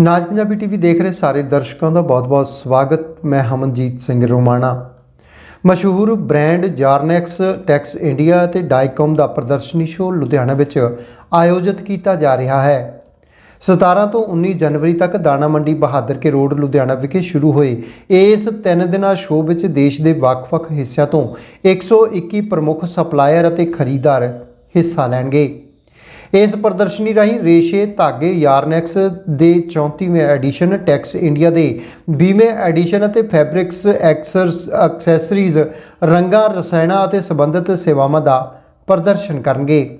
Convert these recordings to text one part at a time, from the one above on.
ਨਾਜ Punjabi TV ਦੇਖ ਰਹੇ ਸਾਰੇ ਦਰਸ਼ਕਾਂ ਦਾ ਬਹੁਤ-ਬਹੁਤ ਸਵਾਗਤ। ਮੈਂ ਹਮਨਜੀਤ ਸਿੰਘ ਰੋਮਾਣਾ। ਮਸ਼ਹੂਰ ਬ੍ਰਾਂਡ ਜਾਰਨੈਕਸ, ਟੈਕਸ ਇੰਡੀਆ ਅਤੇ ਡਾਈਕੌਮ ਦਾ ਪ੍ਰਦਰਸ਼ਨੀ ਸ਼ੋਅ ਲੁਧਿਆਣਾ ਵਿੱਚ ਆਯੋਜਿਤ ਕੀਤਾ ਜਾ ਰਿਹਾ ਹੈ। 17 ਤੋਂ 19 ਜਨਵਰੀ ਤੱਕ ਦਾਣਾ ਮੰਡੀ ਬਹਾਦਰ ਕੇ ਰੋਡ, ਲੁਧਿਆਣਾ ਵਿਖੇ ਸ਼ੁਰੂ ਹੋਏ। ਇਸ ਤਿੰਨ ਦਿਨਾਂ ਸ਼ੋਅ ਵਿੱਚ ਦੇਸ਼ ਦੇ ਵੱਖ-ਵੱਖ ਹਿੱਸਿਆਂ ਤੋਂ 121 ਪ੍ਰਮੁੱਖ ਸਪਲਾਇਰ ਅਤੇ ਖਰੀਦਦਾਰ ਹਿੱਸਾ ਲੈਣਗੇ। ਇਸ ਪ੍ਰਦਰਸ਼ਨੀ ਰਾਹੀਂ ਰੇਸ਼ੇ ਧਾਗੇ ਯਾਰਨੈਕਸ ਦੇ 34ਵੇਂ ਐਡੀਸ਼ਨ, ਟੈਕਸ ਇੰਡੀਆ ਦੇ 20ਵੇਂ ਐਡੀਸ਼ਨ ਅਤੇ ਫੈਬਰਿਕਸ ਐਕਸਰਸ ਐਕਸੈਸਰੀਜ਼, ਰੰਗਾਂ, ਰਸਾਇਣਾਂ ਅਤੇ ਸੰਬੰਧਿਤ ਸੇਵਾਵਾਂ ਦਾ ਪ੍ਰਦਰਸ਼ਨ ਕਰਨਗੇ।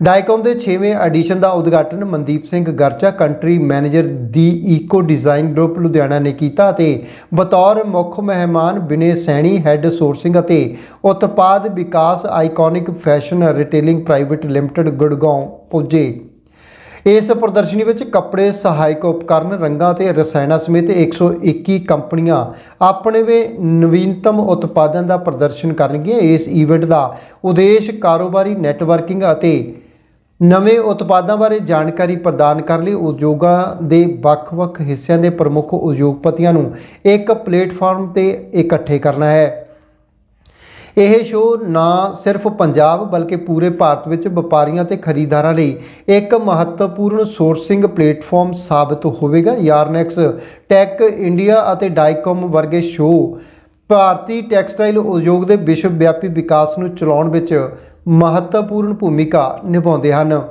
ਡਾਈਕੌਮ ਦੇ 6ਵੇਂ ਐਡੀਸ਼ਨ ਦਾ ਉਦਘਾਟਨ Mandeep Singh Garcha country manager the eco design group Ludhiana ਨੇ ਕੀਤਾ ਅਤੇ ਬਤੌਰ ਮੁੱਖ ਮਹਿਮਾਨ ਵਿਨੇ ਸੈਣੀ, ਹੈੱਡ ਸੋਰਸਿੰਗ ਅਤੇ ਉਤਪਾਦ ਵਿਕਾਸ iconic fashion retailing private limited Gurgaon ਪੁੱਜੇ। ਇਸ ਪ੍ਰਦਰਸ਼ਨੀ ਵਿੱਚ ਕੱਪੜੇ ਸਹਾਇਕ ਉਪਕਰਨ, ਰੰਗਾਂ ਤੇ ਰਸਾਇਣਾਂ ਸਮੇਤ 121 ਕੰਪਨੀਆਂ ਆਪਣੇ ਵੇ ਨਵੀਨਤਮ ਉਤਪਾਦਾਂ ਦਾ ਪ੍ਰਦਰਸ਼ਨ ਕਰਨਗੀਆਂ। ਇਸ ਈਵੈਂਟ ਦਾ ਉਦੇਸ਼ ਕਾਰੋਬਾਰੀ ਨੈਟਵਰਕਿੰਗ ਅਤੇ ਨਵੇਂ ਉਤਪਾਦਾਂ ਬਾਰੇ ਜਾਣਕਾਰੀ ਪ੍ਰਦਾਨ ਕਰਨ ਲਈ ਉਦਯੋਗਾਂ ਦੇ ਵੱਖ-ਵੱਖ ਹਿੱਸਿਆਂ ਦੇ ਪ੍ਰਮੁੱਖ ਉਦਯੋਗਪਤੀਆਂ ਨੂੰ ਇੱਕ ਪਲੇਟਫਾਰਮ ਤੇ ਇਕੱਠੇ ਕਰਨਾ ਹੈ। ਇਹ ਸ਼ੋਅ ਨਾ ਸਿਰਫ ਪੰਜਾਬ ਬਲਕਿ ਪੂਰੇ ਭਾਰਤ ਵਿੱਚ ਵਪਾਰੀਆਂ ਤੇ ਖਰੀਦਦਾਰਾਂ ਲਈ ਇੱਕ ਮਹੱਤਵਪੂਰਨ ਸੋਰਸਿੰਗ ਪਲੇਟਫਾਰਮ ਸਾਬਤ ਹੋਵੇਗਾ। ਯਾਰਨੈਕਸ ਟੈਕ ਇੰਡੀਆ ਅਤੇ ਡਾਈਕੌਮ ਵਰਗੇ ਸ਼ੋਅ ਭਾਰਤੀ ਟੈਕਸਟਾਈਲ ਉਦਯੋਗ ਦੇ ਵਿਸ਼ਵ ਵਿਆਪੀ ਵਿਕਾਸ ਨੂੰ ਚਲਾਉਣ ਵਿੱਚ ਮਹੱਤਵਪੂਰਨ ਭੂਮਿਕਾ ਨਿਭਾਉਂਦੇ ਹਨ।